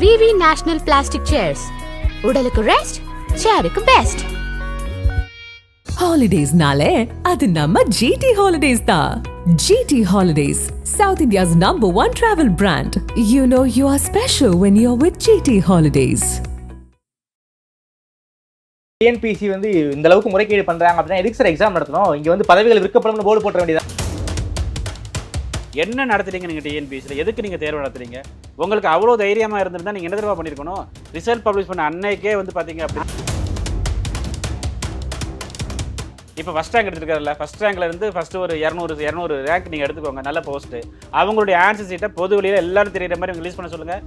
விவி national plastic chairs உடலுக்கு rest சேருக்கு best ஹாலிடேஸ்னாலே அது நம்ம ஜிடி ஹாலிடேஸ் தான் GT holidays south India's number one travel brand you know you are special when you are with GT holidays TNPSC வந்து இந்த அளவுக்கு முறைகேடு பண்றாங்க அப்படின்னா எதுக்கு சார் எக்ஸாம் நடத்தணும்? இங்க வந்து பதவிகள் விற்கப்படும் போர்டு போட்ட வேண்டியதா என்ன நடத்துறீங்க நீங்கள் டிஎன்பிஎஸ்சியில் எதுக்கு நீங்கள் தேர்வு நடத்துறீங்க? உங்களுக்கு அவ்வளோ தைரியமாக இருந்திருந்தால் நீங்கள் என்ன தெரியுமா பண்ணியிருக்கணும் ரிசல்ட் பப்ளிஷ் பண்ண அன்னைக்கே வந்து பார்த்தீங்க அப்படி இப்போ ஃபஸ்ட் ரேங்க் எடுத்துருக்காருல்ல ஃபஸ்ட் ரேங்க்ல இருந்து ஃபர்ஸ்ட் ஒரு இரநூறு இரநூறு ரேங்க் நீங்கள் எடுத்துக்கோங்க நல்ல போஸ்ட் அவங்களுடைய ஆன்சர் சீட்டை பொது வெளியில் எல்லாரும் தெரியுற மாதிரி ரிலீஸ் பண்ண சொல்லுங்கள்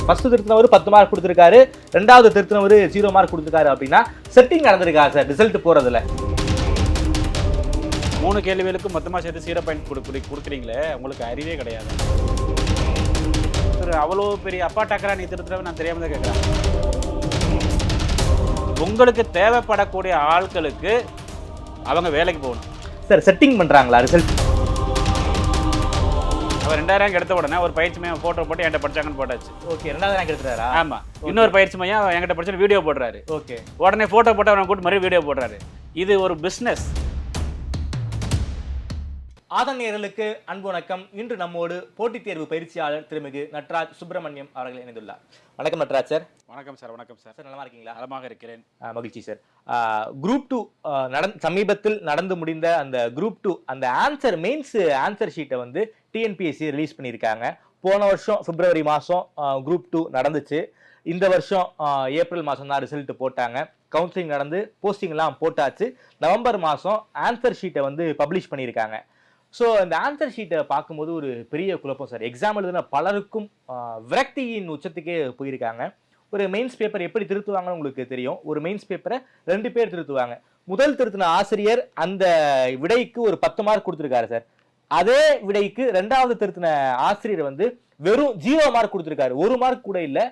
ஃபர்ஸ்ட் திருத்தினவர் பத்து மார்க் கொடுத்துருக்காரு ரெண்டாவது திருத்தினவர் ஜீரோ மார்க் கொடுத்துருக்காரு அப்படின்னா செட்டிங் நடந்திருக்கா சார் ரிசல்ட் போகிறதுல மூணு கேள்விகளுக்கு மொத்தமாக சேர்த்து ஜீரோ பாயிண்ட் கொடு கொடுக்குறீங்களே உங்களுக்கு அறிவே கிடையாது. ஒரு அவ்வளோ பெரிய அப்பா டக்கரா நீ திருத்துறவ நான் தெரியாம தான் கேட்குறேன் உங்களுக்கு தேவைப்படக்கூடிய ஆட்களுக்கு அவங்க வேலைக்கு போகணும். சார் செட்டிங் பண்றாங்களா ரிசல்ட் அவர் ரெண்டாயிரம் எடுத்த உடனே ஒரு பயிற்சி மையம் ஃபோட்டோ போட்டு என்கிட்ட படிச்சாங்கன்னு போட்டாச்சு. ஓகே ரெண்டாவது ரேங்க் எடுத்துறாரா ஆமா. இன்னொரு பயிற்சி மையம் என்கிட்ட படிச்சு வீடியோ போடுறாரு. ஓகே உடனே ஃபோட்டோ போட்டு அவனை கூட்டு மறுபடியும் வீடியோ போடுறாரு. இது ஒரு பிஸ்னஸ் ஆதன் அன்பு வணக்கம். இன்று நம்மோடு போட்டித் தேர்வு பயிற்சியாளர் திருமிகு நட்ராஜ் சுப்பிரமணியம் அவர்கள் இணைந்துள்ளார். வணக்கம் நட்ராஜ் சார். வணக்கம் சார் வணக்கம் சார். சார் நல்லா இருக்கீங்களா? நலமாக இருக்கிறேன். மகிழ்ச்சி சார். குரூப் டூ நடந் சமீபத்தில் நடந்து முடிந்த அந்த குரூப் டூ அந்த ஆன்சர் மெயின்ஸ் ஆன்சர் ஷீட்டை வந்து டிஎன்பிஎஸ்சி ரிலீஸ் பண்ணியிருக்காங்க. போன வருஷம் பிப்ரவரி மாதம் குரூப் டூ நடந்துச்சு. இந்த வருஷம் ஏப்ரல் மாதம் தான் ரிசல்ட் போட்டாங்க. கவுன்சிலிங் நடந்து போஸ்டிங்லாம் போட்டாச்சு. நவம்பர் மாதம் ஆன்சர் ஷீட்டை வந்து பப்ளிஷ் பண்ணியிருக்காங்க. ஸோ இந்த ஆன்சர் ஷீட்டை பார்க்கும்போது ஒரு பெரிய குழப்பம் சார் எக்ஸாம் எழுதின பலருக்கும் விரக்தியின் உச்சத்துக்கே போயிருக்காங்க. ஒரு மெயின்ஸ் பேப்பர் எப்படி திருத்துவாங்கன்னு உங்களுக்கு தெரியும். ஒரு மெயின்ஸ் பேப்பரை ரெண்டு பேர் திருத்துவாங்க. முதல் திருத்தின ஆசிரியர் அந்த விடைக்கு ஒரு பத்து மார்க் கொடுத்துருக்காரு சார் அதே விடைக்கு ரெண்டாவது திருத்தின ஆசிரியர் வந்து வெறும் ஜீரோ மார்க் கொடுத்துருக்காரு. ஒரு மார்க் கூட இல்லை.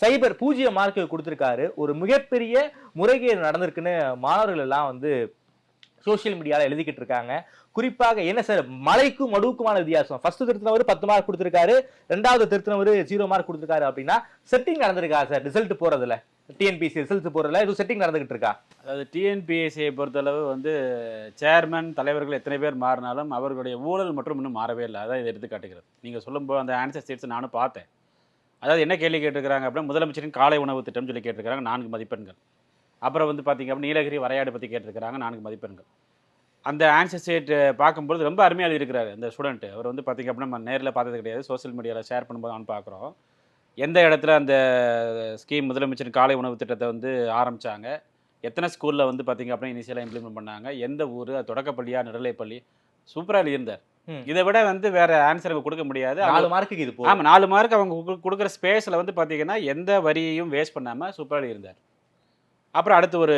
சைபர் பூஜ்ஜியம் மார்க் கொடுத்துருக்காரு. ஒரு மிகப்பெரிய முறைகேடு நடந்திருக்குன்னு மாணவர்கள் எல்லாம் வந்து சோஷியல் மீடியாவில் எழுதிக்கிட்டு இருக்காங்க. குறிப்பாக என்ன சார் மலைக்கும் மடுவுக்குமான வித்தியாசம். ஃபர்ஸ்ட் திருத்தினவர் பத்து மார்க் கொடுத்துருக்காரு. ரெண்டாவது திருத்தினவர் ஜீரோ மார்க் கொடுத்துருக்காரு அப்படின்னா செட்டிங் நடந்திருக்கா சார் ரிசல்ட் போறதுல? டிஎன்பிசி ரிசல்ட் போறதுல? இது செட்டிங் நடந்துகிட்டு இருக்கா? அதாவது டிஎன்பிஎஸ்சியை பொறுத்தளவு வந்து சேர்மன் தலைவர்கள் எத்தனை பேர் மாறினாலும் அவர்களுடைய ஊழல் மற்றும் இன்னும் மாறவே இல்லை. அதான் இதை எடுத்து காட்டுகிறது. நீங்கள் சொல்லும்போது அந்த ஆன்சர் ஸ்டேட்ஸ் நானும் பார்த்தேன். அதாவது என்ன கேள்வி கேட்டிருக்கிறாங்க அப்படின்னா முதலமைச்சரின் காலை உணவு திட்டம் சொல்லி கேட்டிருக்கிறாங்க நான்கு மதிப்பெண்கள். அப்புறம் வந்து பார்த்தீங்க அப்படின்னா நீலகிரி வரையாடு பற்றி கேட்டிருக்கிறாங்க நான்கு மதிப்பெண்கள். அந்த ஆன்சர் ஸ்டேட் பார்க்கும்போது ரொம்ப அருமையாக எழுதியிருக்கிறாரு அந்த ஸ்டூடெண்ட் அவர் வந்து பார்த்தீங்க அப்படின்னா நம்ம நேரில் பார்த்தது கிடையாது. சோஷியல் மீடியாவில் ஷேர் பண்ணும்போது நான் பார்க்குறோம். எந்த இடத்துல அந்த ஸ்கீம் முதலமைச்சர் காலை உணவு திட்டத்தை வந்து ஆரம்பிச்சாங்க? எத்தனை ஸ்கூலில் வந்து பார்த்தீங்க அப்படின்னா இனிஷியலாக இம்ப்ளிமெண்ட் பண்ணாங்க? எந்த ஊர்? தொடக்கப்பள்ளியா நடுநிலைப்பள்ளி சூப்பராக எழுதியிருந்தார். ம். இதை விட வந்து வேற ஆன்சர் கொடுக்க முடியாது. நாலு மார்க்குக்கு இது ஆமாம் நாலு மார்க் அவங்க குடு- கொடுக்குற ஸ்பேஸில் வந்து பார்த்தீங்கன்னா எந்த வரியையும் வேஸ்ட் பண்ணாமல் சூப்பராக இருந்தார் அப்புறம் அடுத்து ஒரு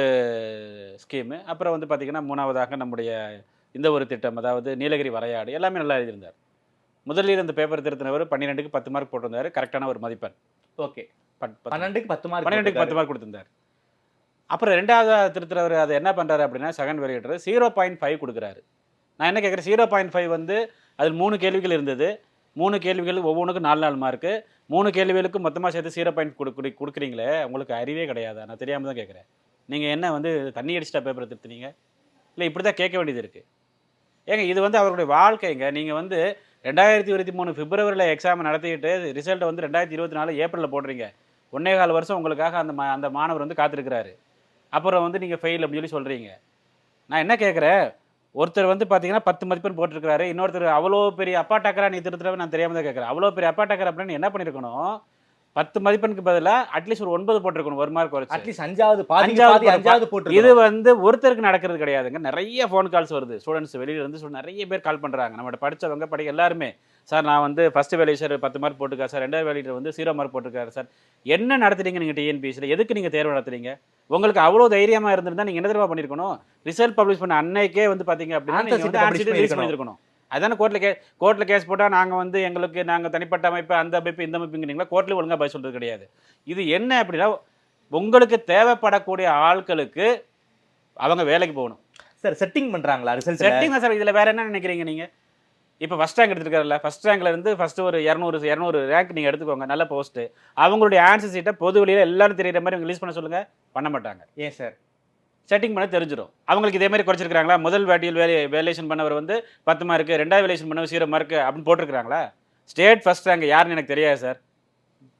ஸ்கீமு அப்புறம் வந்து பார்த்தீங்கன்னா மூணாவதாக நம்முடைய இந்த ஒரு திட்டம் அதாவது நீலகிரி வரையாடு எல்லாமே நல்லா எழுதியிருந்தார். முதலில் இந்த பேப்பர் திருத்தினவர் பன்னிரெண்டுக்கு பத்து மார்க் போட்டிருந்தாரு. கரெக்டான ஒரு மதிப்பெண். ஓகே. பன்னெண்டுக்கு பத்து மார்க் பன்னிரெண்டுக்கு பத்து மார்க் கொடுத்திருந்தார். அப்புறம் ரெண்டாவது திருத்துறவர் அதை என்ன பண்ணுறாரு அப்படின்னா செகண்ட் வெளியிடுறது ஜீரோ பாயிண்ட் ஃபைவ் கொடுக்குறாரு. நான் என்ன கேட்குறேன் ஜீரோ பாயிண்ட் ஃபைவ் வந்து அதில் மூணு கேள்விகள் இருந்தது. மூணு கேள்விகள் ஒவ்வொன்றுக்கும் நாலு நாலு மார்க்கு மூணு கேள்விகளுக்கு மொத்தமாக சேர்த்து சீரோ பாயிண்ட் கொடு கொடு- கொடுக்குறீங்களே உங்களுக்கு அறிவே கிடையாது. நான் தெரியாமல் தான் கேட்குறேன் நீங்கள் என்ன வந்து தண்ணி அடிச்சிட்டா பேப்பரை திருத்துனீங்க? இல்லை இப்படி தான் கேட்க வேண்டியது இருக்குது ஏங்க இது வந்து அவருடைய வாழ்க்கைங்க. நீங்கள் வந்து ரெண்டாயிரத்தி இருபத்தி மூணு பிப்ரவரியில் எக்ஸாம் நடத்திட்டு ரிசல்ட்டை வந்து ரெண்டாயிரத்தி இருபத்தி நாலு ஏப்ரலில் போடுறீங்க. ஒன்னே கால் வருஷம் உங்களுக்காக அந்த மா- அந்த மாணவர் வந்து காத்திருக்கிறாரு. அப்புறம் வந்து நீங்கள் ஃபெயில் அப்படின்னு சொல்லி சொல்கிறீங்க நான் என்ன கேட்குறேன் ஒருத்தர் வந்து பார்த்தீங்கன்னா பத்து மதிப்பெண் போட்டிருக்காரு இன்னொருத்தர் அவ்வளோ பெரிய அப்பா டக்கரா நீ திருத்துறவ நான் தெரியாமல் தான் கேட்குறேன் அவ்வளோ பெரிய அப்பா டக்கர் அப்படின்னு என்ன பண்ணியிருக்கணும் பத்து மதிப்பெண்ணுக்கு பதிலாக அட்லீஸ்ட் ஒரு ஒன்பது போட்டிருக்கணும் ஒரு மார்க் குறைச்சு. அட்லீஸ்ட் அஞ்சாவது அஞ்சாவது அஞ்சாவது போட்டு இது வந்து ஒருத்தருக்கு நடக்கிறது கிடையாதுங்க. நிறைய ஃபோன் கால்ஸ் வருது. ஸ்டூடெண்ட்ஸ் வெளியில இருந்து நிறைய பேர் கால் பண்றாங்க. நம்மகிட்ட படிச்சவங்க படிக்க எல்லாருமே. சார் நான் வந்து ஃபர்ஸ்ட் வேலை சார் பத்து மார்க் போட்டுருக்கா சார். ரெண்டாவது வேலையில் வந்து ஜீரோ மார்க் போட்டிருக்காரு சார். என்ன நடத்துறீங்க நீங்கள் டிஎன்பிஎஸ்சியில் எதுக்கு நீங்கள் தேர்வு நடத்துறீங்க? உங்களுக்கு அவ்வளோ தைரியமா இருந்திருந்தா நீங்கள் என்ன தெரியுமா பண்ணியிருக்கணும் ரிசல்ட் பப்ளிஷ் பண்ண அன்னைக்கே வந்து பார்த்தீங்க அப்படின்னா release பண்ணியிருக்கணும். அதானே கோர்ட்டில் கே கோர்ட்டில் கேஸ் போட்டால் நாங்கள் வந்து எங்களுக்கு நாங்கள் தனிப்பட்ட அமைப்பு அந்த அமைப்பு இந்த அமைப்புங்கிறீங்களா? கோர்ட்லேயும் ஒழுங்கா பதில் சொல்கிறது கிடையாது. இது என்ன அப்படின்னா உங்களுக்கு தேவைப்படக்கூடிய ஆட்களுக்கு அவங்க வேலைக்கு போகணும். சார் செட்டிங் பண்றாங்களா? ரிசல்ட் செட்டிங் தான் சார் இதில் வேற என்ன நினைக்கிறீங்க நீங்கள் இப்போ ஃபஸ்ட் ரேங்க் எடுத்துருக்காருல்ல. ஃபஸ்ட் ரேங்க்ல இருந்து ஃபர்ஸ்ட் ஒரு இரநூறு இரநூறு ரேங்க் நீங்கள் எடுத்துக்கோங்க. நல்ல போஸ்ட் அவங்களுடைய ஆன்சர் சீட்டை பொது வெளியில் எல்லாரும் தெரியுற மாதிரி ரிலீஸ் பண்ண சொல்லுங்க. பண்ண மாட்டாங்க. ஏன் சார் செட்டிங் பண்ண தெரிஞ்சிடும் அவங்களுக்கு இதே மாதிரி குறைச்சிருக்காங்களா முதல் வாட்டியில் வேலை வேலேஷன் பண்ணவர் வந்து பத்து மார்க்கு ரெண்டாவது வேலேஷன் பண்ணவர் சீரோ மார்க்கு அப்படின்னு போட்டிருக்காங்களா ஸ்டேட் ஃபர்ஸ்ட் ரேங்க் யாருன்னு எனக்கு தெரியாது சார்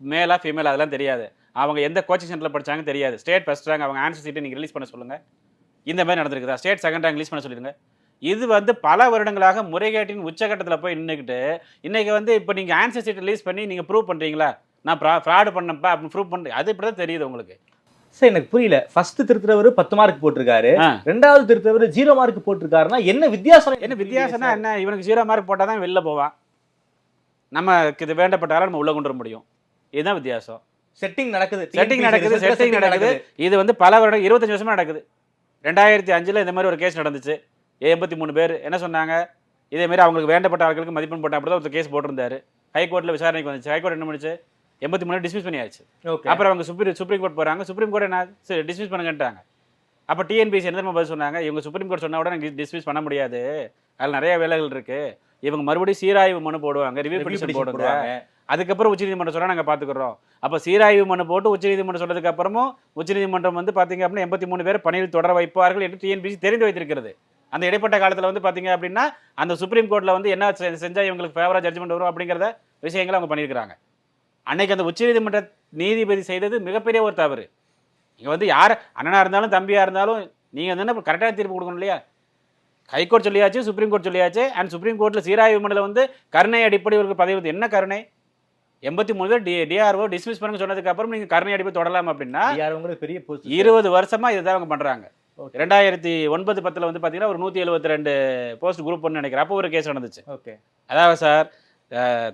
மேலா ஃபீமேல் அதெல்லாம் தெரியாது. அவங்க எந்த கோச்சிங் சென்டரில் படிச்சாங்க தெரியாது. ஸ்டேட் ஃபர்ஸ்ட் ரேங்க் அவங்க ஆன்சர் சீட்டை நீங்கள் ரிலீஸ் பண்ண சொல்லுங்கள் இந்த மாதிரி நடந்திருக்குதா? ஸ்டேட் செகண்ட் ரேங்க் ரிலீஸ் பண்ண சொல்லிடுங்க. இது வந்து பல வருடங்களாக முறைகேட்டின் உச்சகட்டத்தில் போய் நின்றுக்கிட்டு இன்னைக்கு வந்து இப்போ நீங்கள் ஆன்சர் சீட் ரிலீஸ் பண்ணி நீங்கள் ப்ரூவ் பண்ணுறீங்களா நான் ஃப்ராடு பண்ணப்பா அப்படின்னு ப்ரூவ் பண்ணுறேன் அது இப்படி தான் தெரியுது உங்களுக்கு. சார் எனக்கு புரியல. ஃபர்ஸ்ட் திருத்துறவர் பத்து மார்க் போட்டிருக்காரு. ரெண்டாவது திருத்தவர் ஜீரோ மார்க் போட்டிருக்காருன்னா என்ன வித்தியாசம் என்ன வித்தியாசம்னா என்ன? இவனுக்கு ஜீரோ மார்க் போட்டால் தான் வெளில போவான். நமக்கு இது வேண்டப்பட்டாலும் நம்ம உள்ள கொண்டு வர முடியும். இதுதான் வித்தியாசம். செட்டிங் நடக்குது. செட்டிங் நடக்குது செட்டிங் நடக்குது. இது வந்து பல வருடம் இருபத்தஞ்சு வருஷமா நடக்குது. ரெண்டாயிரத்தி அஞ்சுல இந்த மாதிரி ஒரு கேஸ் நடந்துச்சு. எண்பத்தி மூணு பேர் என்ன சொன்னாங்க? இதே மாதிரி அவங்களுக்கு வேண்டப்பட்ட ஆட்களுக்கு மதிப்பெண் போட்ட அப்படி தான் ஒருத்தர் கேஸ் போட்டிருந்தாரு. ஹைகோர்ட்ல விசாரணைக்கு வந்துச்சு ஹைகோர்ட் என்ன பண்ணுச்சு? எண்பத்தி மூணு டிஸ்மிஸ் பண்ணியாச்சு. அப்புறம் அவங்க சுப்ரீம் சுப்ரீம் கோர்ட் போறாங்க. சுப்ரீம் கோர்ட் என்ன? சரி டிஸ்மிஸ் பண்ணுங்கன்ட்டாங்க. அப்போ டிஎன்பிசி என்ன பதில் சொன்னாங்க? இவங்க சுப்ரீம் கோர்ட் சொன்னா கூட எனக்கு டிஸ்மிஸ் பண்ண முடியாது. அதில் நிறைய வேலைகள் இருக்கு. இவங்க மறுபடியும் சீராய்வு மனு போடுவாங்க. ரிவ்யூ பெட்டிஷன் போடுவாங்க. அதுக்கப்புறம் உச்சநீதிமன்றம் சொல்ல நாங்கள் பார்த்துக்குறோம் அப்போ சீராய்வு மனு போட்டு உச்சநீதிமன்றம் சொன்னதுக்கு அப்புறமும் உச்சநீதிமன்றம் வந்து பார்த்தீங்க அப்படின்னா எண்பத்தி மூணு பேர் பணியில் தொடர வைப்பார்கள் என்று டிஎன்பிசி தெரிந்து வைத்திருக்கிறது. அந்த இடைப்பட்ட காலத்தில் வந்து பார்த்தீங்க அப்படின்னா அந்த சுப்ரீம் கோர்ட்டில் வந்து என்ன செ- செஞ்சா இவங்களுக்கு ஃபேவராக ஜட்ஜ்மெண்ட் வரும் அப்படிங்கிறத விஷயங்களை அவங்க பண்ணியிருக்கிறாங்க. அன்னைக்கு அந்த உச்சநீதிமன்ற நீதிபதி செய்தது மிகப்பெரிய ஒரு தவறு. இங்கே வந்து யார் அண்ணனா இருந்தாலும் தம்பியா இருந்தாலும் நீங்கள் தானே கரெக்டான தீர்ப்பு கொடுக்கணும் இல்லையா? ஹைகோர்ட் சொல்லியாச்சு சுப்ரீம் கோர்ட் சொல்லியாச்சு அண்ட் சுப்ரீம் கோர்ட்டில் சீராய்வு மண்டல வந்து கருணை அடிப்படை ஒரு பதவி வந்து என்ன கருணை? எண்பத்தி மூணு பேர் டி டிஆர்ஓ டிஸ்மிஸ் பண்ணுங்க சொன்னதுக்கு அப்புறம் நீங்கள் கருணை அடிப்படை தொடரலாம் அப்படின்னா பெரிய இருபது வருஷமா இதுதான் அவங்க பண்றாங்க. Okay. ரெண்டாயிரத்தி ஒன்பது பத்துல வந்து பாத்தீங்கன்னா ஒரு நூத்தி எழுபத்தி ரெண்டு போஸ்ட் குரூப் ஒன்று நினைக்கிறேன். அப்போ ஒரு கேஸ் நடந்துச்சு. ஓகே. அதாவது சார்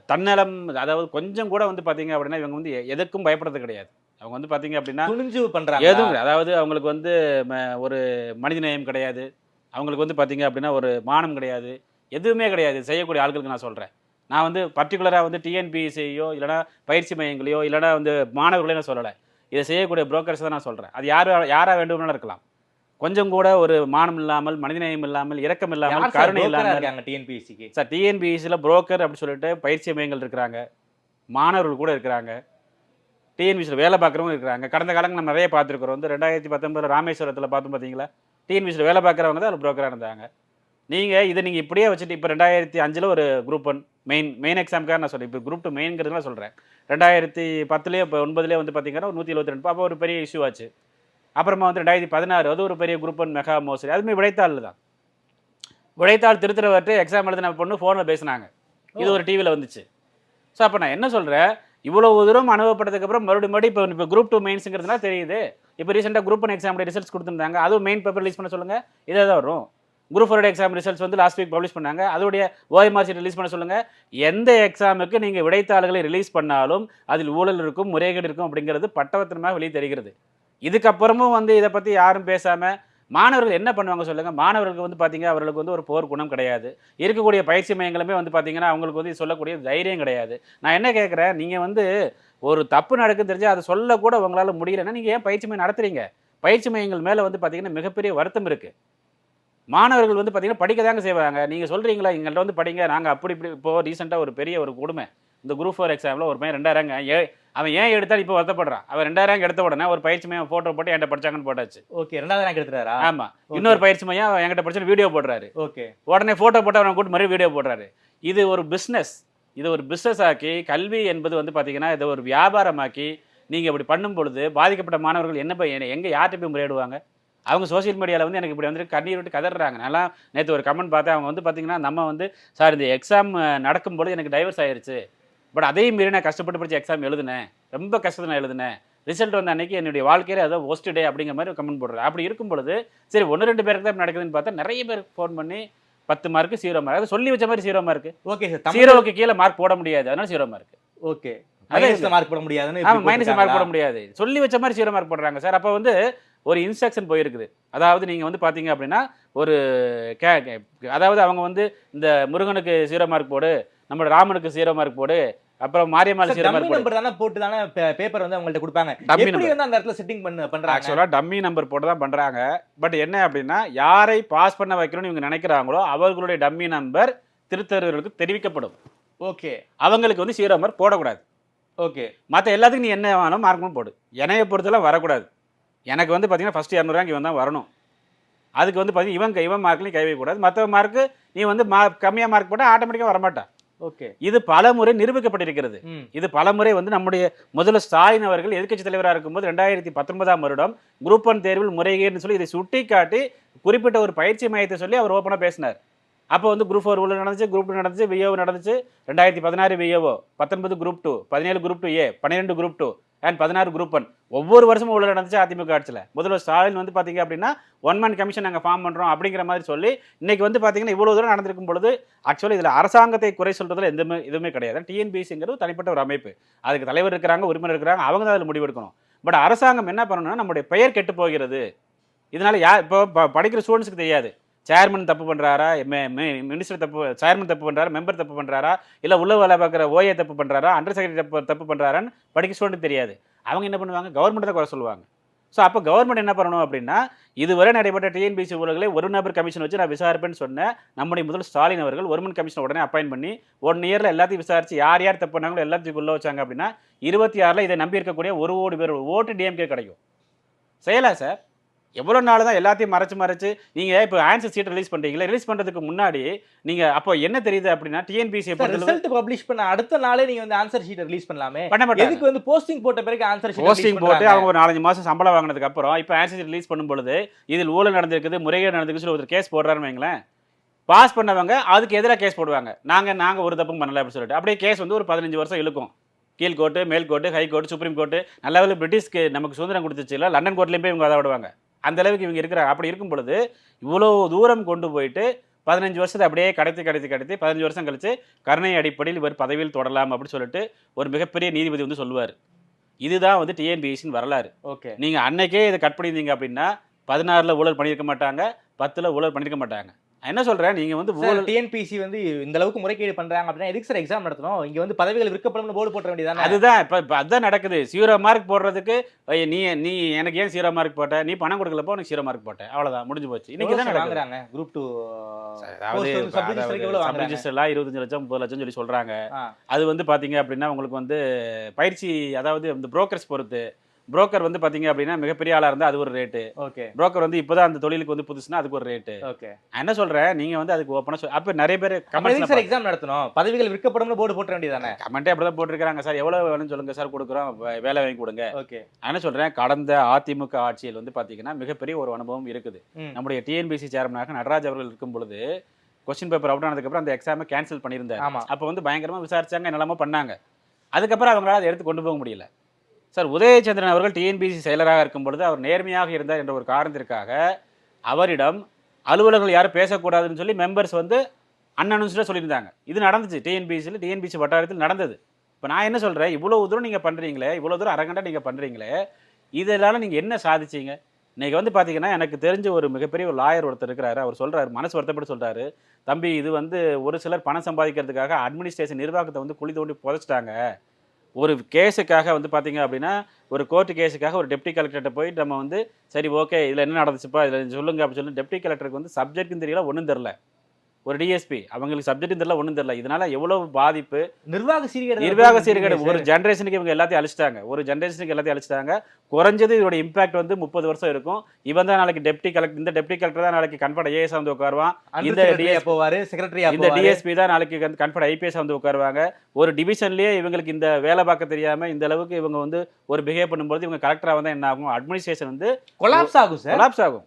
தன்னலம் அதாவது கொஞ்சம் கூட வந்து பாத்தீங்க அப்படின்னா இவங்க வந்து எதுக்கும் பயப்படுறது கிடையாது. அவங்க வந்து பாத்தீங்க அப்படின்னா துணிஞ்சு பண்றாங்க எதுவும் அதாவது அவங்களுக்கு வந்து ம- ஒரு மனிதநேயம் கிடையாது. அவங்களுக்கு வந்து பாத்தீங்க அப்படின்னா ஒரு மானம் கிடையாது. எதுவுமே கிடையாது. செய்யக்கூடிய ஆட்களுக்கு நான் சொல்றேன். நான் வந்து பர்டிகுலராக வந்து டிஎன்பிஎஸ்சியோ இல்லைனா பயிற்சி மையங்களையோ இல்லைனா வந்து மாணவர்களையும் நான் சொல்லலை. இதை செய்யக்கூடிய புரோக்கர்ஸ் தான் நான் சொல்கிறேன் அது யார் யாராக வேண்டும்னாலும் இருக்கலாம். கொஞ்சம் கூட ஒரு மானம் இல்லாமல் மனிதநேயம் இல்லாமல் இரக்கம் இல்லாமல் கருணை இல்லாமல் இருக்காங்க டிஎன்பிஎஸ்சிக்கு சார் டிஎன்பிஎஸ்சியில் புரோக்கர் அப்படி சொல்லிட்டு பயிற்சி மையங்கள் இருக்கிறாங்க. மாணவர்கள் கூட இருக்கிறாங்க. டிஎன்பிசியில் வேலை பார்க்குறவங்க இருக்கிறாங்க. கடந்த காலங்கள் நம்ம நிறைய பார்த்துருக்குறோம். வந்து ரெண்டாயிரத்தி பத்தொன்பது ராமேஸ்வரத்தில் பார்த்தோம் பார்த்தீங்களா? டிஎன்பிசியில் வேலை பார்க்குறவங்க தான் அதில் புரோக்கராக இருந்தாங்க. நீங்கள் இதை நீங்கள் இப்படியே வச்சுட்டு இப்போ ரெண்டாயிரத்தி அஞ்சில் ஒரு குரூப் ஒன் மெயின் மெயின் எக்ஸாமுக்காக நான் சொல்கிறேன் இப்போ குரூப் டூ மெயின்ங்கிறதுலாம் சொல்கிறேன் ரெண்டாயிரத்தி பத்துலேயே இப்போ ஒன்பதுலேயே வந்து பார்த்தீங்கன்னா ஒரு நூற்றி எழுபத்தி ரெண்டு. அப்போ ஒரு பெரிய இஷ்யூ ஆச்சு. அப்புறமா வந்து ரெண்டாயிரத்தி பதினாறு அது ஒரு பெரிய குரூப் ஒன் மெகா மோசடி அதுவுமே விடைத்தாள் தான். விடைத்தாள் திருத்துறவர்கிட்ட எக்ஸாம் எழுதின பொண்ணு ஃபோனில் பேசினாங்க. இது ஒரு டிவியில் வந்துச்சு. ஸோ அப்போ நான் என்ன சொல்கிறேன் இவ்வளவு தூரம் அனுபவப்பட்டதுக்கு அப்புறம் மறுபடியும் மறுபடியும் இப்போ இப்போ குரூப் டூ மெயின்ஸுங்கிறதுனா தெரியுது. இப்போ ரீசெண்டாக குரூப் ஒன் எக்ஸாமுடைய ரிசல்ட்ஸ் கொடுத்துருந்தாங்க. அதுவும் மெயின் பேப்பர் ரிலீஸ் பண்ண சொல்லுங்கள் இதே தான் வரும். குரூப் ஃபோரோட எக்ஸாம் ரிசல்ட்ஸ் வந்து லாஸ்ட் வீக் பப்ளிஷ் பண்ணாங்க. அதோடைய ஓஎம்ஆர் சீட் ரிலீஸ் பண்ண சொல்லுங்கள் எந்த எக்ஸாமுக்கு நீங்கள் விடைத்தாள்களை ரிலீஸ் பண்ணாலும் அதில் ஊழல் இருக்கும் முறைகேடு இருக்கும் அப்படிங்கிறது பட்டவத்தனமாக வெளியே தெரிகிறது. இதுக்கப்புறமும் வந்து இதை பற்றி யாரும் பேசாமல் மாணவர்கள் என்ன பண்ணுவாங்க சொல்லுங்கள் மாணவர்களுக்கு வந்து பார்த்தீங்க அவர்களுக்கு வந்து ஒரு போர் குணம் கிடையாது. இருக்கக்கூடிய பயிற்சி மையங்களுமே வந்து பார்த்திங்கன்னா அவங்களுக்கு வந்து சொல்லக்கூடிய தைரியம் கிடையாது. நான் என்ன கேட்குறேன் நீங்கள் வந்து ஒரு தப்பு நடக்குன்னு தெரிஞ்சு அதை சொல்லக்கூட உங்களால் முடியலைன்னா நீங்கள் ஏன் பயிற்சி மையம் நடத்துறீங்க? பயிற்சி மையங்கள் மேலே வந்து பார்த்தீங்கன்னா மிகப்பெரிய வருத்தம் இருக்குது மாணவர்கள் வந்து பார்த்திங்கன்னா படிக்க தாங்க செய்வாங்க. நீங்கள் சொல்கிறீங்களா எங்கள்கிட்ட வந்து படிங்க. நாங்கள் அப்படி இப்படி இப்போது ரீசெண்டாக ஒரு பெரிய ஒரு கொடுமை. இந்த குரூப் ஃபோர் எக்ஸாமில் ஒரு பையன் ரெண்டாயிரம் ஏ அவன் ஏன் எடுத்தாலும் இப்போ வருத்தப்படுறான்? அவன் ரெண்டாயிரம் எடுத்த உடனே ஒரு பயிற்சி மையம் ஃபோட்டோ போட்டு என்கிட்ட படிச்சாங்கன்னு போட்டாச்சு. ஓகே ரெண்டாவது ரேங்க் எடுத்துறாரா ஆமா. இன்னொரு பயிற்சி மையம் அவன் என்கிட்ட படிச்சு வீடியோ போடுறாரு. ஓகே. உடனே போட்டோ போட்டு அவனை கூட்டு மறுபடியும் வீடியோ போடுறாரு. இது ஒரு பிஸ்னஸ் இது ஒரு பிஸ்னஸ் ஆக்கி கல்வி என்பது வந்து பார்த்தீங்கன்னா இதை ஒரு வியாபாரமாக்கி நீங்கள் இப்படி பண்ணும் பொழுது பாதிக்கப்பட்ட மாணவர்கள் என்ன போய் எங்கே யார்கிட்ட போய் முறையிடுவாங்க? அவங்க சோஷியல் மீடியாவில் வந்து எனக்கு இப்படி வந்துட்டு கண்ணீர் விட்டு கதறாங்க நல்லா நேற்று ஒரு கமெண்ட் பார்த்தேன். அவங்க வந்து பார்த்தீங்கன்னா நம்ம வந்து சார் இந்த எக்ஸாம் நடக்கும்போது எனக்கு டைவர்ஸ் ஆயிருச்சு. பட் அதையும் மீறி நான் கஷ்டப்பட்டு படிச்ச எக்ஸாம் எழுதினேன். ரொம்ப கஷ்டத்தை நான் எழுதினேன். ரிசல்ட் வந்த அன்னைக்கு என்னுடைய வாழ்க்கையில ஏதோ ஒஸ்ட் டே அப்படிங்கிற மாதிரி கமெண்ட் போடுறாரு. அப்படி இருக்கும் பொழுது சரி ஒன்று ரெண்டு பேருக்கு தான் நடக்குதுன்னு பார்த்தா நிறைய பேருக்கு ஃபோன் பண்ணி பத்து மார்க்கு ஜீரோ மார்க் அது சொல்லி வச்ச மாதிரி zero mark okay sir Tamil ஜீரோவுக்கு கீழே மார்க் போட முடியாது. அதனால ஜீரோ மார்க் ஓகே மார்க் போட முடியாதுன்னு ஆமா இப்படி மைனஸ் மார்க்? போட முடியாது. சொல்லி வச்ச மாதிரி ஜீரோ மார்க் போடுறாங்க. சார் அப்போ வந்து ஒரு இன்ஸ்ட்ரக்ஷன் போயிருக்குது. அதாவது நீங்க வந்து பாத்தீங்க அப்படின்னா ஒரு கே அதாவது அவங்க வந்து இந்த முருகனுக்கு ஜீரோ மார்க் போடு. நம்ம ராமனுக்கு ஜீரோ மார்க் போடு அப்புறம் மாரியம்மாள் சார், மார்க் நம்பர் தானே போட்டு தானே பேப்பர் வந்து அவங்கள்ட்ட கொடுப்பாங்க. டம்மி நம்பர் வந்து அந்த இடத்துல செட்டிங் பண்ண பண்றாங்க? ஆக்சுவலாக டம்மி நம்பர் போட்டு தான் பண்ணுறாங்க பட் என்ன அப்படின்னா யாரை பாஸ் பண்ண வைக்கணும்னு இவங்க நினைக்கிறாங்களோ அவர்களுடைய டம்மி நம்பர் திருத்தரவர்களுக்கு தெரிவிக்கப்படும். ஓகே அவங்களுக்கு வந்து ஜீரோ மார்க் போடக்கூடாது. ஓகே மற்ற எல்லாத்துக்கும் நீ என்ன வேணும் மார்க்கும் போடு. என்னைய பொறுத்தெல்லாம் வரக்கூடாது. எனக்கு வந்து பார்த்தீங்கன்னா ஃபஸ்ட்டு இரநூறுவாங்க இவன் தான் வரணும். அதுக்கு வந்து பார்த்தீங்கன்னா இவன் இவன் மார்க்லையும் கை வைக்கக்கூடாது மற்ற மார்க்கு நீ வந்து மா கம்மியாக மார்க் போட்டால் ஆட்டோமேட்டிக்காக வரமாட்டான் இது பல முறை நிரூபிக்கப்பட்டிருக்கிறது இது பலமுறை வந்து நம்முடைய முதல்வர் ஸ்டாலின் அவர்கள் எதிர்க்கட்சி தலைவராக இருக்கும்போது ரெண்டாயிரத்தி பத்தொன்பதாம் வருடம் குரூப் ஒன் தேர்வில் முறைகேடுன்னு சொல்லி இதை சுட்டிக்காட்டி குறிப்பிட்ட ஒரு பயிற்சி மையத்தை சொல்லி அவர் ஓப்பனாக பேசினார். அப்போ வந்து குரூப் ஃபோர் உள்ள நடந்துச்சு குரூப் டூ நடந்துச்சு விஓ நடந்துச்சு. ரெண்டாயிரத்தி பதினாறு விஓ பத்தொன்பது குரூப் டூ பதினேழு குரூப் டூ ஏ பன்னிரெண்டு குரூப் டூ அண்ட் பதினாறு குரூப் ஒன் ஒவ்வொரு வருஷமும் உள்ள நடந்துச்சு அதிமுக ஆட்சியில். முதல்வர் ஸ்டாலின் வந்து பார்த்தீங்க அப்படின்னா ஒன் மேன் கமிஷன் நாங்கள் ஃபார்ம் பண்ணுறோம் அப்படிங்கிற மாதிரி சொல்லி இன்னைக்கு வந்து பார்த்தீங்கன்னா இவ்வளோ தூரம் நடந்திருக்கும் பொழுது ஆக்சுவலி இதில் அரசாங்கத்தை குறை சொல்றதுல எதுவுமே கிடையாது. டிஎன்பிசிங்கிறது தனிப்பட்ட ஒரு அமைப்பு. அதுக்கு தலைவர் இருக்கிறாங்க உரிமை இருக்கிறாங்க அவங்க தான் அதில் முடிவெடுக்கணும் பட் அரசாங்கம் என்ன பண்ணணும்னா நம்முடைய பெயர் கெட்டு போகிறது. இதனால் யா இப்போ ப- படிக்கிற ஸ்டூடெண்ட்ஸுக்கு தெரியாது. சேர்மன் தப்பு பண்ணுறாரா மினிஸ்டர் தப்பு சேர்மன் தப்பு பண்ணுறாரா மெம்பர் தப்பு பண்ணுறாரா இல்லை உள்ள வேலை பார்க்குற ஓஏ தப்பு பண்ணுறாரா அண்டர் செக்ரட்டரி தப்பு தப்பு பண்ணுறாரான்னு படிக்க ஸ்டூடெண்ட் தெரியாது. அவங்க என்ன பண்ணுவாங்க? கவர்மெண்ட் தான் குறை சொல்லுவாங்க. ஸோ அப்போ கவர்மெண்ட் என்ன பண்ணணும் அப்படின்னா இதுவரை நடைபெற்ற டிஎன்பிசி ஊழல்களை ஒரு நபர் கமிஷன் வச்சு நான் விசாரிப்பேன்னு சொன்னேன் நம்முடைய முதல் ஸ்டாலின் அவர்கள் ஒருமன் கமிஷன் உடனே அப்பாயின் பண்ணி ஒன் இயரில் எல்லாத்தையும் விசாரிச்சு யார் யார் தப்பு பண்ணாங்களோ எல்லாத்தையும் உள்ள வச்சாங்க அப்படின்னா இருபத்தி ஆறில் இதை நம்பி இருக்கக்கூடிய ஒரு ஓடி பேர் ஓட்டு டிஎம்கே கிடைக்கும். செய்யலாம் சார் எவ்வளோ நாள் தான் எல்லாத்தையும் மறைச்சு மறைச்சு நீங்கள் இப்போ ஆன்சர் சீட் ரிலீஸ் பண்ணுறீங்களா ரிலீஸ் பண்ணுறதுக்கு முன்னாடி நீங்கள் அப்போ என்ன தெரியுது அப்படின்னா டிஎன்பிசி ரிசல்ட் பப்ளிஷ் பண்ண அடுத்த நாளே நீங்க வந்து ஆன்சர் ஷீட் ரிலீஸ் பண்ணலாமே. பண்ண மாட்டாங்க. எதுக்கு வந்து போஸ்டிங் போட்ட பிறகு ஆன்சர் ஷீட் போஸ்டிங் போட்டு அவங்க ஒரு நாலஞ்சு மாசம் சம்பளம் வாங்கினதுக்கு அப்புறம் இப்போ ஆன்சர் ரிலீஸ் பண்ணும் பொழுது இதில் ஊழல் நடந்திருக்குது முறைகேடு நடந்திருக்கு சொல்லி ஒருத்தர் கேஸ் போடுறாருன்னு வைங்களேன். பாஸ் பண்ணவங்க அதுக்கு எதிராக கேஸ் போடுவாங்க. நாங்க நாங்க ஒரு தப்பும் பண்ணல அப்படின்னு சொல்லிட்டு. அப்படியே கேஸ் வந்து ஒரு பதினஞ்சு வருஷம் இழுக்கும். கீழ் கோர்ட்டு மேல் court high court supreme court நல்ல வேலை பிரிட்டிஷ்க்கு நமக்கு சுதந்திரம் கொடுத்துச்சு இல்லை லண்டன் கோர்ட்லேயும் போய் இவங்க அதை விடுவாங்க அந்த அளவுக்கு இவங்க இருக்கிறாங்க. அப்படி இருக்கும் பொழுது இவ்வளோ தூரம் கொண்டு போயிட்டு பதினஞ்சு வருஷத்தை அப்படியே கடத்தி கடத்தி கடத்தி பதினஞ்சு வருஷம் கழிச்சு கருணை அடிப்படையில் இவர் பதவியில் தொடரலாம் அப்படின்னு சொல்லிட்டு ஒரு மிகப்பெரிய நீதிபதி வந்து சொல்லுவார். இதுதான் வந்து டிஎன்பிஎஸ்சின் வரலாறு. ஓகே. நீங்க அன்னைக்கே இதை கட் பண்ணியிருந்தீங்க அப்படின்னா பதினாறுல ஊழல் பண்ணியிருக்க மாட்டாங்க பத்துல ஊழல் பண்ணியிருக்க மாட்டாங்க. என்ன சொல்றேன்? நீங்க வந்து டிஎன்பிசி வந்து இந்த அளவுக்கு முறைகேடு பண்றாங்க அப்படின்னா எதுக்கு சார் எக்ஸாம் நடத்தணும்? இங்க வந்து பதவிகள் விற்கப்படும் போர்டு போட்ட வேண்டியதானே அதுதான். இப்ப இப்ப அதான் நடக்குது. ஜீரோ மார்க் போடுறதுக்கு நீ நீ எனக்கு ஏன் ஜீரோ மார்க் போட்ட? நீ பணம் கொடுக்கலப்போ உனக்கு ஜீரோ மார்க் போட்டேன் அவ்வளவுதான். முடிஞ்சு போச்சு. இன்னைக்கு தான் நடக்குது? வாங்குறாங்க? குரூப் டூ அதாவது சப் ரிஜிஸ்டர்லாம் இருபத்தஞ்சு லட்சம் முப்பது லட்சம் சொல்லி சொல்றாங்க. அது வந்து பாத்தீங்க அப்படின்னா உங்களுக்கு வந்து பயிற்சி அதாவது இந்த புரோக்கர்ஸ் பொறுத்து புரோக்கர் வந்து பாத்தீங்க அப்படின்னா மிகப்பெரிய ஆளா இருந்தா அது ஒரு ரேட்டு ஓகே புரோக்கர் வந்து இப்போதான் அந்த தொழிலுக்கு வந்து புதுசுனா அதுக்கு ஒரு ரேட்டு ஓகே நான் என்ன சொல்றேன்? நீங்க வந்து அதுக்கு ஓப்பனா சொல் அப்ப நிறைய பேர் எதுக்கு சார் எக்ஸாம் நடத்தணும்? பதவிகள் விற்கப்படும் போர்டு போட்ட வேண்டியதானே கமெண்ட்டே அப்படிதான் போட்டிருக்காங்க சார் எவ்வளவு வேணும்னு சொல்லுங்க சார் கொடுக்குறோம். வேலை வாங்கி கொடுங்க. ஓகே நான் என்ன சொல்றேன்? கடந்த அதிமுக ஆட்சியில் வந்து பாத்தீங்கன்னா மிகப்பெரிய ஒரு அனுபவம் இருக்குது. நம்முடைய டிஎன்பிசி சேர்மனாக நடராஜ் அவர்கள் இருக்கும் பொழுது கொஸ்டின் பேப்பர் அவுட் ஆனதுக்கப்புறம் அந்த எக்ஸாமை கேன்சல் பண்ணியிருந்தார். அப்போ வந்து பயங்கரமா விசாரிச்சாங்க என்னெல்லாமோ பண்ணாங்க. அதுக்கப்புறம் அவங்களால அதை எடுத்து கொண்டு போக முடியல. சார் உதயச்சந்திரன் அவர்கள் டிஎன்பிசி செயலராக இருக்கும் பொழுது அவர் நேர்மையாக இருந்தார் என்ற ஒரு காரணத்திற்காக அவரிடம் அலுவலர்கள் யாரும் பேசக்கூடாதுன்னு சொல்லி மெம்பர்ஸ் வந்து அன்அனௌன்ஸ்டாக சொல்லியிருந்தாங்க. இது நடந்துச்சு. டிஎன்பிசியில் டிஎன்பிசி வட்டாரத்தில் நடந்தது. இப்போ நான் என்ன சொல்கிறேன் இவ்வளோ தூரம் நீங்கள் பண்ணுறீங்களே இவ்வளோ தூரம் அரங்கண்டா நீங்கள் பண்ணுறீங்களே இதனால நீங்கள் என்ன சாதிச்சீங்க? இன்றைக்கி வந்து பார்த்தீங்கன்னா எனக்கு தெரிஞ்ச ஒரு மிகப்பெரிய ஒரு லாயர் ஒருத்தர் இருக்கிறாரு. அவர் சொல்கிறார் மனசு வருத்தப்பட்டு சொல்கிறாரு தம்பி இது வந்து ஒரு சிலர் பணம் சம்பாதிக்கிறதுக்காக அட்மினிஸ்ட்ரேஷன் நிர்வாகத்தை வந்து குழி தோண்டி புதைச்சிட்டாங்க. ஒரு கேஸுக்காக வந்து பார்த்தீங்க அப்படின்னா ஒரு கோர்ட்டு கேஸுக்காக ஒரு டெப்டி கலெக்டர்கிட்ட போய் நம்ம வந்து சரி ஓகே இதில் என்ன நடந்துச்சுப்பா இதில் சொல்லுங்க அப்படின்னு சொல்லி டெப்டி கலெக்டருக்கு வந்து சப்ஜெக்ட்னு தெரியல ஒன்றும் தெரில ஒரு டிஎஸ்பி அவங்களுக்கு சப்ஜெக்ட்னு தெரியல ஒன்றும் தெரியல. இதனால எவ்வளவு பாதிப்பு? நிர்வாக சீர்கேடு நிர்வாக சீர்கேடு. ஒரு ஜென்ரேஷனுக்கு இவங்க எல்லாத்தையும் அழிச்சிட்டாங்க. ஒரு ஜென்ரேஷனுக்கு எல்லாத்தையும் அழிச்சிட்டாங்க. குறைஞ்சது இதோட இம்பாக்ட் வந்து முப்பது வருஷம் இருக்கும். இவன் தான் நாளைக்கு டெப்டி கலெக்டர் இந்த டெப்டி கலெக்டர் தான் நாளைக்கு கன்ஃபர்ட் ஐஏஎஸ் வந்து உட்காருவான். இந்த போவாரு செக்ரட்டரியா இந்த டிஎஸ்பி தான் நாளைக்கு கன்ஃபர்ட் ஐபிஎஸ் வந்து உட்காருவாங்க. ஒரு டிவிஷன்லயே இவங்களுக்கு இந்த வேலை பார்க்க தெரியாம இந்த அளவுக்கு இவங்க வந்து ஒரு பிஹேவ் பண்ணும்போது இவங்க கலெக்டரா வந்தா என்ன ஆகும்? அட்மினிஸ்ட்ரேஷன் வந்து கொலாப்ஸ் ஆகும் சார் கொலாப்ஸ் ஆகும்.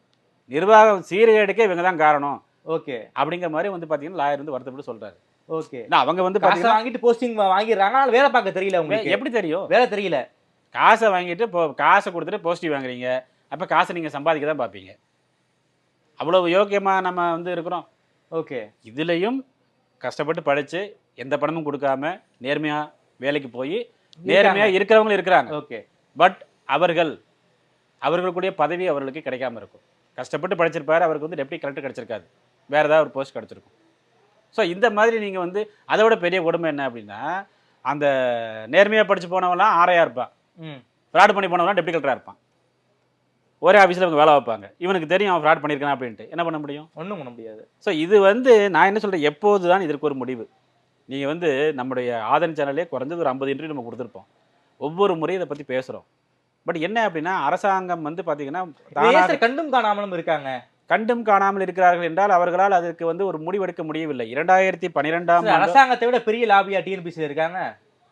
நிர்வாகம் சீர்கேடுக்கே இவங்க தான் காரணம். ஓகே. அப்படிங்கிற மாதிரி வந்து பாத்தீங்கன்னா லாயர் வந்து வருத்தப்பட்டு சொல்றாரு. ஓகே. ஏன்னா அவங்க வந்து காசை பாத்தீங்கன்னா வாங்கிட்டு போஸ்டிங் வாங்கிடுறாங்க. ஆனா வேலை பார்க்க தெரியல உங்களுக்கு. எப்படி தெரியும்? வேலை தெரியல. காசை வாங்கிட்டு இப்போ காசை கொடுத்துட்டு போஸ்டிவ் வாங்குறீங்க. அப்போ காசை நீங்கள் சம்பாதிக்க தான் பார்ப்பீங்க. அவ்வளவு யோக்கியமாக நம்ம வந்து இருக்கிறோம். ஓகே. இதுலேயும் கஷ்டப்பட்டு படித்து எந்த பணமும் கொடுக்காம நேர்மையாக வேலைக்கு போய் நேர்மையாக இருக்கிறவங்களும் இருக்கிறாங்க. ஓகே. பட் அவர்கள் அவர்களுக்குடைய பதவி அவர்களுக்கு கிடைக்காம இருக்கும். கஷ்டப்பட்டு படிச்சிருப்பாரு. அவருக்கு வந்து டெப்டி கலெக்டர் கிடைச்சிருக்காது. வேற ஏதாவது ஒரு போஸ்ட் கிடைச்சிருக்கும். ஸோ இந்த மாதிரி நீங்கள் வந்து அதை விட பெரிய கொடுமை என்ன அப்படின்னா அந்த நேர்மையாக படித்து போனவன்லாம் ஆரையாக இருப்பான் ஃப்ராட் பண்ணி போனவனா டெப்டி கலெக்டராக இருப்பான். ஒரே ஆஃபீஸில் இவங்க வேலை வைப்பாங்க இவனுக்கு தெரியும் அவன் ஃப்ராட் பண்ணியிருக்கான் அப்படின்ட்டு. என்ன பண்ண முடியும்? ஒண்ணும் பண்ண முடியாது. ஸோ இது வந்து நான் என்ன சொல்கிறேன் எப்போது தான் இதற்கு ஒரு முடிவு. நீங்கள் வந்து நம்முடைய ஆதன் சேனல்லே குறைஞ்சது ஒரு ஐம்பது இன்டர்வியூ நம்ம கொடுத்துருப்போம். ஒவ்வொரு முறையும் இதை பற்றி பேசுகிறோம் பட் என்ன அப்படின்னா அரசாங்கம் வந்து பார்த்தீங்கன்னா கண்டும் காணாமலும் இருக்காங்க. கண்டும் காணாமல் இருக்கிறார்கள் என்றால் அவர்களால் அதற்கு வந்து ஒரு முடிவெடுக்க முடியவில்லை. இரண்டாயிரத்தி பன்னிரெண்டாம் அரசாங்கத்தை விட பெரிய லாபியா டிஎன்பிசி இருக்காங்க?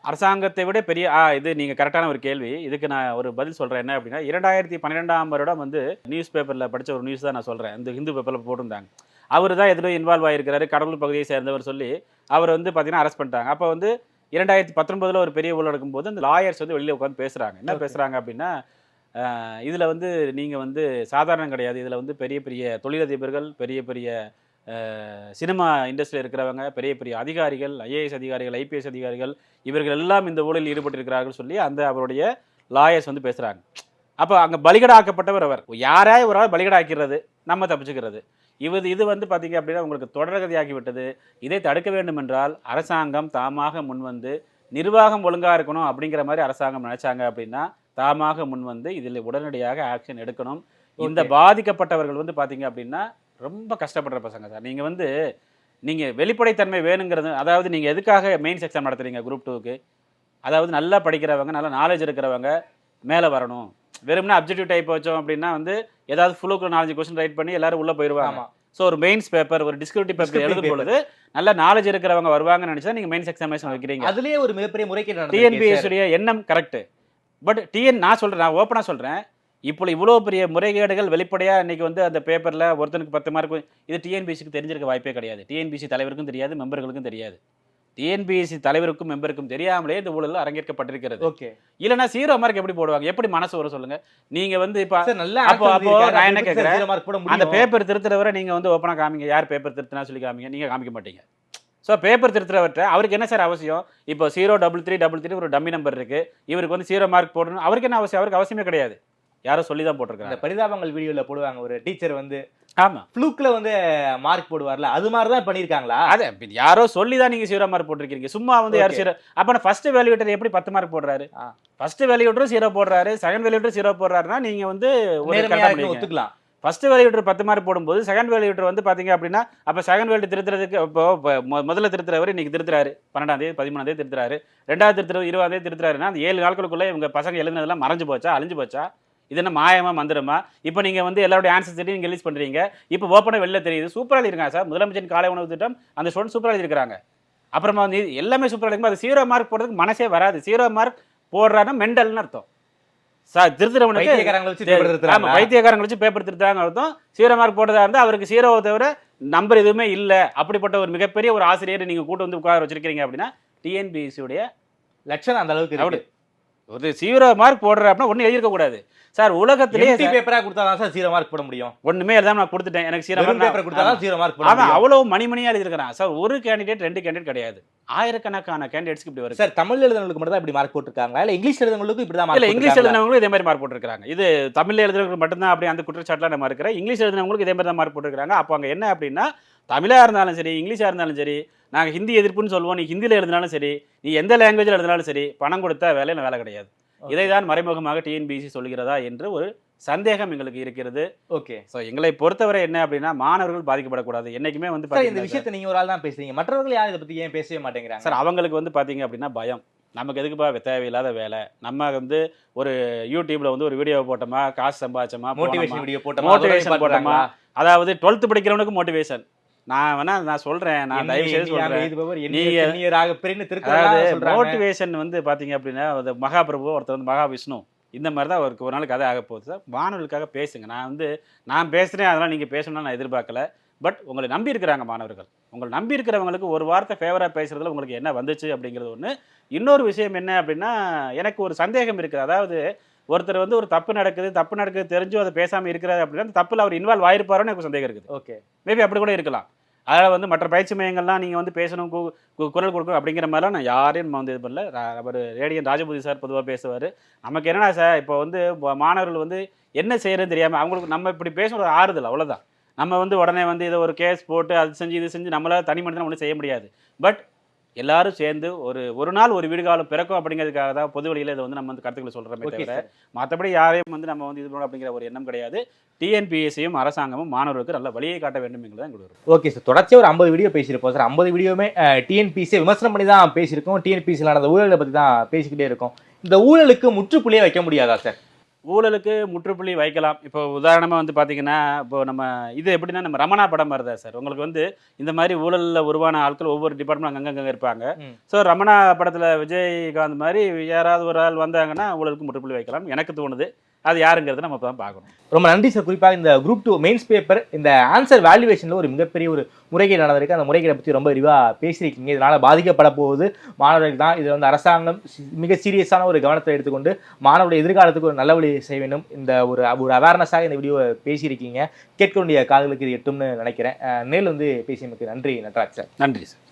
அரசாங்கத்தை விட பெரிய இது நீங்கள் கரெக்டான ஒரு கேள்வி. இதுக்கு நான் ஒரு பதில் சொல்கிறேன் என்ன அப்படின்னா இரண்டாயிரத்தி பன்னிரெண்டாம் வருடம் வந்து நியூஸ் பேப்பரில் படித்த ஒரு நியூஸ் தான் நான் சொல்கிறேன் இந்த ஹிந்து பேப்பரில் போட்டிருந்தாங்க. அவர் தான் எதிலும் இன்வால்வ் ஆகிருக்கிறாரு கடலூர் பகுதியை சேர்ந்தவர் சொல்லி அவர் வந்து பார்த்தீங்கன்னா அரெஸ்ட் பண்ணிட்டாங்க. அப்போ வந்து இரண்டாயிரத்தி பத்தொன்பதில் ஒரு பெரிய ஊழல் நடக்கும்போது அந்த லாயர்ஸ் வந்து வெளியில் உட்காந்து பேசுகிறாங்க என்ன. பேசுகிறாங்க அப்படின்னா இதில் வந்து நீங்கள் வந்து சாதாரணம் கிடையாது. இதில் வந்து பெரிய பெரிய தொழிலதிபர்கள் பெரிய பெரிய சினிமா இண்டஸ்ட்ரியில் இருக்கிறவங்க பெரிய பெரிய அதிகாரிகள் ஐஏஎஸ் அதிகாரிகள் ஐபிஎஸ் அதிகாரிகள் இவர்கள் எல்லாம் இந்த ஊழலில் ஈடுபட்டிருக்கிறார்கள் சொல்லி அந்த அவருடைய லாயர்ஸ் வந்து பேசுகிறாங்க அப்போ அங்கே பலிகடாக்கப்பட்டவர் அவர். யாராய் ஒரு ஆள் பலிகடாக்கிறது? நம்ம தப்பிச்சுக்கிறது. இவர் இது வந்து பார்த்திங்க அப்படின்னா உங்களுக்கு தொடர்கதையாகி விட்டது இதை தடுக்க வேண்டும் என்றால் அரசாங்கம் தாமாக முன்வந்து நிர்வாகம் ஒழுங்காக இருக்கணும் அப்படிங்கிற மாதிரி அரசாங்கம் நினச்சாங்க அப்படின்னா தாமாக முன்வந்து இதில் உடனடியாக ஆக்ஷன் எடுக்கணும். இந்த. பாதிக்கப்பட்டவர்கள் வந்து பார்த்தீங்க அப்படின்னா ரொம்ப கஷ்டப்படுற பசங்க சார். நீங்கள் வந்து நீங்கள் வெளிப்படைத்தன்மை வேணுங்கிறது அதாவது நீங்கள் எதுக்காக மெயின்ஸ் எக்ஸாம் நடத்துறீங்க குரூப் டூக்கு அதாவது நல்லா படிக்கிறவங்க நல்லா நாலேஜ் இருக்கிறவங்க மேலே வரணும். வெறும்னா அப்ஜெக்டிவ் டைப் வச்சோம் அப்படின்னா வந்து ஏதாவது ஃபுல்லுக்கு நாலஞ்சு கொஸ்டின் ரைட் பண்ணி எல்லாரும் உள்ளே போயிடுவாங்க ஸோ ஒரு மெயின்ஸ் பேப்பர் ஒரு டிஸ்கிரிப்டிவ் பேப்பர் எழுதும். பொழுது நல்ல நாலேஜ் இருக்கிறவங்க வருவாங்கன்னு நினைச்சா நீங்க மெயின்ஸ் எக்ஸாமினேஷன் வைக்கிறீங்க. அதுலயே ஒரு மிகப்பெரிய முறைகேடு நடந்திருக்கு டிஎன்பிஎஸ் உடைய எண்ணம் கரெக்ட் பட் டிஎன் நான் சொல்றேன் நான் ஓப்பனா சொல்றேன். இப்போ இவ்வளோ பெரிய முறைகேடுகள் வெளிப்படையா இன்னைக்கு வந்து அந்த பேப்பர்ல ஒருத்தனுக்கு பத்து மார்க் இது டிஎன்பிஎஸ்சிக்கு தெரிஞ்சிருக்க வாய்ப்பே கிடையாது. டிஎன்பிஎஸ்சி தலைவருக்கும் தெரியாது மெம்பர்களுக்கும் தெரியாது. டிஎன்பிஎஸ்சி தலைவருக்கும் மெம்பருக்கும் தெரியாமலே இந்த ஊழல் அரங்கேற்கப்பட்டிருக்கிறது. ஓகே இல்லைன்னா ஜீரோ மார்க் எப்படி போடுவாங்க? எப்படி மனசு வரும் சொல்லுங்க? நீங்க வந்து இப்போ சார் நல்ல அப்போ- அப்போ. நான் என்ன போட அந்த? பேப்பர் திருத்துறவரை நீங்க வந்து ஓப்பனாக காமிங்க. யார் பேப்பர் திருத்தினா சொல்லி காமிங்க. நீங்க காமிக்க மாட்டீங்க. ஸோ பேப்பர் திருத்துறவர்கிட்ட அவருக்கு என்ன சார் அவசியம்? இப்போ zero double three double three ஒரு டம்மி நம்பர் இருக்கு. இவருக்கு வந்து ஜீரோ மார்க் போடணும். அவருக்கு என்ன அவசியம்? அவருக்கு அவசியமே கிடையாது. யாரோ சொல்லி தான் போட்டிருக்காங்க பரிதாபங்கள் வீடியோல போடுவாங்க. ஒரு டீச்சர் வந்து ஆமா. ஃப்ளூக்ல வந்து மார்க் போடுவார்ல அது மாதிரி தான் பண்ணிருக்காங்களா அதே யாரோ சொல்லி தான் நீங்க ஜீரோ மார்க் போட்டிருக்கீங்க. சும்மா வந்து யார். ஜீரோ அப்ப ஃபர்ஸ்ட் வேல்யூட்டர் எப்படி பத்து மார்க் போடுறாரு. ஃபர்ஸ்ட் வேல்யூட்டரும் ஜீரோ போடுறாரு செகண்ட் வேல்யூட்டர் ஜீரோ போடுறாருன்னா நீங்க வந்து ஒத்துக்கலாம். ஃபஸ்ட்டு வேல்யூட்டர் பத்து மார்க் போடும்போது செகண்ட் வேல்யூட்டர் வந்து பார்த்தீங்க அப்படின்னா அப்போ செகண்ட் வேல்யூ திருத்துறதுக்கு இப்போ முதல்ல திருத்துறவர் இன்னைக்கு திருத்துறாரு. பன்னெண்டாம் தேதி பதிமூணாம் தேதி திருத்துறாரு. ரெண்டாவது திருத்துறவர் இருபதாம் தேதி திருத்துறாருன்னா அந்த ஏழு நாட்களுக்குள்ளே இவங்க பசங்க எழுதுனதெல்லாம் மறைஞ்சு போச்சா அழிஞ்சு போச்சா? இது என்ன மாயமா மந்திரமா? இப்போ நீங்கள் வந்து எல்லாருடைய ஆன்சர் சீட்டையும் நீங்கள் ரிலீஸ் பண்ணுறீங்க இப்போ ஓப்பனாக வெளில தெரியுது. சூப்பராக எழுதிருக்காங்க சார். முதலமைச்சரின் காலை உணவு திட்டம் அந்த ஸ்டூடெண்ட் சூப்பராக எழுதிருக்காங்க அப்புறமா வந்து எல்லாமே சூப்பராக இருக்கும்போது அது சீரோ மார்க் போடுறதுக்கு மனசே வராது. சீரோ மார்க் போடுறாருன்னா மெண்டல்னு அர்த்தம். சார் திருத்துறவனுக்கு பைத்தியக்காரங்களை வச்சு பேப்பர் திருத்தாங்க அர்த்தம். சீரோ மார்க் போட்டதா இருந்தா அவருக்கு சீரோவை தவிர நம்பர் எதுவுமே இல்ல. அப்படிப்பட்ட ஒரு மிகப்பெரிய ஒரு ஆசிரியர் நீங்க கூட்டு வந்து உட்கார வச்சிருக்கீங்க அப்படின்னா டிஎன்பிஎஸ்சி உடைய லட்சணம் அந்த அளவுக்கு ஒரு சீரோ மார்க் போடுற அப்படின்னா ஒன்றும் எழுதிருக்க கூடாது. சார் உலகத்திலேயே எம்டி பேப்பரா கொடுத்தாதான் சார் ஜீரோ மார்க் போட முடியும். ஒண்ணுமே எழுதாம நான் கொடுத்துட்டேன். எனக்கு சீரோ வெறும் பேப்பர் கொடுத்தாதான் ஜீரோ மார்க் போட அவன் அவ்வளவு மணிமணியா எழுதிருக்கிறான் சார் ஒரு கேண்டிடேட் ரெண்டு கேண்டிடேட் கிடையாது. ஆயிரக்கணக்கான கேண்டிடேட்ஸ்க்கு இப்படி வருது. சார் தமிழ் எழுதுனவங்களுக்கு மட்டும் தான் இப்படி மார்க் போட்டிருக்காங்க இல்ல இங்கிலீஷ் எழுதுனவங்களுக்கும் இப்படி தான் இல்ல மார்க் இங்கிலீஷ் எழுதினவங்களும் இதே மாதிரி மார்க் போட்டிருக்காங்க இது தமிழ்ல எழுதுறவங்களுக்கு மட்டும்தான் அப்படி அந்த குற்றச்சாட்டுல நம்ம இருக்கிற இங்கிலீஷ் எழுதினவங்களுக்கு இதே மாதிரி தான் மார்க் போட்டிருக்காங்க அப்போ அங்க என்ன அப்படின்னா தமிழா இருந்தாலும் சரி இங்கிலீஷா இருந்தாலும் சரி நாங்க ஹிந்தி எதிர்ப்புன்னு சொல்லுவோம். நீ ஹிந்தியில எழுதினாலும் சரி நீ எந்த லாங்குவேஜில் எழுதினாலும் சரி பணம் கொடுத்தா வேலையில வேலை கிடையாது. இதை தான் மறைமுகமாக டிஎன்பிசி சொல்கிறதா என்று ஒரு சந்தேகம் எங்களுக்கு இருக்கிறது. ஓகே ஸோ எங்களை பொறுத்தவரை என்ன அப்படின்னா மாணவர்கள் பாதிக்கப்படக்கூடாது. என்னைக்குமே வந்து இந்த விஷயத்தை நீங்க ஒரு ஆள் தான் பேசுறீங்க. மற்றவர்கள் யாரும் இதை பத்தி ஏன் பேசவே மாட்டேங்கிறாங்க? சார் அவங்களுக்கு வந்து பாத்தீங்க அப்படின்னா பயம். நமக்கு எதுக்குப்பா தேவையில்லாத வேலை? நம்ம வந்து ஒரு யூடியூப்ல வந்து ஒரு வீடியோ போட்டோமா காசு சம்பாதிச்சோமா மோட்டிவேஷன். வீடியோ போட்டோமா போட்டோமா. போட்டோமா? அதாவது டுவெல்த் படிக்கிறவனுக்கு மோட்டிவேஷன் நான் வேணா நான் சொல்றேன். நான் தயவு செய்து சொல்றேன். மோட்டிவேஷன் வந்து பாத்தீங்க அப்படின்னா அது மகாபிரபு ஒருத்தர் வந்து மகாவிஷ்ணு இந்த மாதிரி தான் அவருக்கு ஒரு நாள் கதை ஆக போகுது. சார் மாணவர்களுக்காக பேசுங்க. நான் வந்து நான் பேசுறேன் அதெல்லாம் நீங்க பேசணும்னு நான் எதிர்பார்க்கல. பட் உங்களை நம்பி இருக்கிறாங்க மாணவர்கள். உங்களை நம்பி இருக்கிறவங்களுக்கு ஒரு வார்த்தை ஃபேவரா பேசுறதுல உங்களுக்கு என்ன வந்துச்சு அப்படிங்கிறது ஒன்று இன்னொரு விஷயம் என்ன அப்படின்னா எனக்கு ஒரு சந்தேகம் இருக்குது. அதாவது ஒருத்தர் வந்து ஒரு தப்பு நடக்குது தப்பு நடக்குது தெரிஞ்சும் அதை பேசாம இருக்கிறாரு அப்படின்னா அந்த தப்புல அவர் இன்வால்வ் ஆயிருப்பாரோன்னு எனக்கு சந்தேகம் இருக்குது. ஓகே மேபி அப்படி கூட இருக்கலாம். அதாவது வந்து மற்ற பயிற்சி மையங்கள்லாம் நீங்கள் வந்து பேசணும் குரல் கொடுக்கணும் அப்படிங்கிற மாதிரிலாம் நான் யாரையும் நம்ம வந்து இது பண்ணல. அவர் ரேடியன் ராஜபூதி சார் பொதுவாக பேசுவார். நமக்கு என்னன்னா சார் இப்போ வந்து மாணவர்கள் வந்து என்ன செய்யறதுன்னு தெரியாமல் அவங்களுக்கு நம்ம இப்படி பேசுறது ஆறுதல் அவ்வளவுதான். நம்ம வந்து உடனே வந்து இதை ஒரு கேஸ் போட்டு அது செஞ்சு இது செஞ்சு நம்மளால தனி மனிதன் ஒன்றும் செய்ய முடியாது. பட் எல்லாரும் சேர்ந்து ஒரு ஒரு நாள் ஒரு வீடு காலம் பிறக்கும் அப்படிங்கிறதுக்காக தான் பொது வழியில் இதை வந்து நம்ம வந்து கருத்துக்களை சொல்கிறோமே தவிர மற்றபடி யாரையும் வந்து நம்ம வந்து இது பண்ணணும் அப்படிங்கிற ஒரு எண்ணம் கிடையாது. டிஎன்பிஎஸ்சியும் அரசாங்கமும் மாணவர்களுக்கு நல்ல வழியை காட்ட வேண்டும் என்கிறது எங்களுடைய ஓகே சார். தொடர்ச்சியாக ஒரு ஐம்பது வீடியோ பேசியிருப்போம் சார். ஐம்பது வீடியோவுமே டிஎன்பிசியை விமர்சனம் பண்ணி தான் பேசியிருக்கோம். டிஎன்பிசியில் நடந்த ஊழலை பற்றி தான் பேசிக்கிட்டே இருக்கோம். இந்த ஊழலுக்கு முற்றுப்புள்ளியே வைக்க முடியாதா சார்? ஊழலுக்கு முற்றுப்புள்ளி வைக்கலாம். இப்போ உதாரணமாக வந்து பார்த்தீங்கன்னா இப்போ நம்ம இது எப்படின்னா நம்ம ரமணா படம் வருதா சார். உங்களுக்கு வந்து இந்த மாதிரி ஊழலில் உருவான ஆட்கள் ஒவ்வொரு டிபார்ட்மெண்ட் அங்கங்கே இருப்பாங்க. ஸோ ரமணா படத்தில் விஜயகாந்த் மாதிரி யாராவது ஒரு ஆள் வந்தாங்கன்னா ஊழலுக்கு முற்றுப்புள்ளி வைக்கலாம். எனக்கு தோணுது. அது யாருங்கிறத நம்ம இப்போ தான் பார்க்கணும். ரொம்ப நன்றி சார் குறிப்பாக இந்த குரூப் டூ மெயின்ஸ் பேப்பர் இந்த ஆன்சர் வேல்யூவேஷனில் ஒரு மிகப்பெரிய ஒரு முறைகேடு நடந்திருக்கு. அந்த முறைகேடை பற்றி ரொம்ப விரிவாக பேசியிருக்கீங்க. இதனால் பாதிக்கப்பட போகுது. மாணவர்கள் தான் இதில் வந்து அரசாங்கம் மிக சீரியஸான ஒரு கவனத்தை எடுத்துக்கொண்டு மாணவருடைய எதிர்காலத்துக்கு ஒரு நல்ல வழி செய்ய வேண்டும். இந்த ஒரு ஒரு அவேர்னஸாக இந்த வீடியோவை பேசியிருக்கீங்க. கேட்க வேண்டிய காதுகளுக்கு இது எட்டும்னு நினைக்கிறேன். நேரில் வந்து பேசியமைக்கு நன்றி நட்ராஜ் சார் நன்றி சார்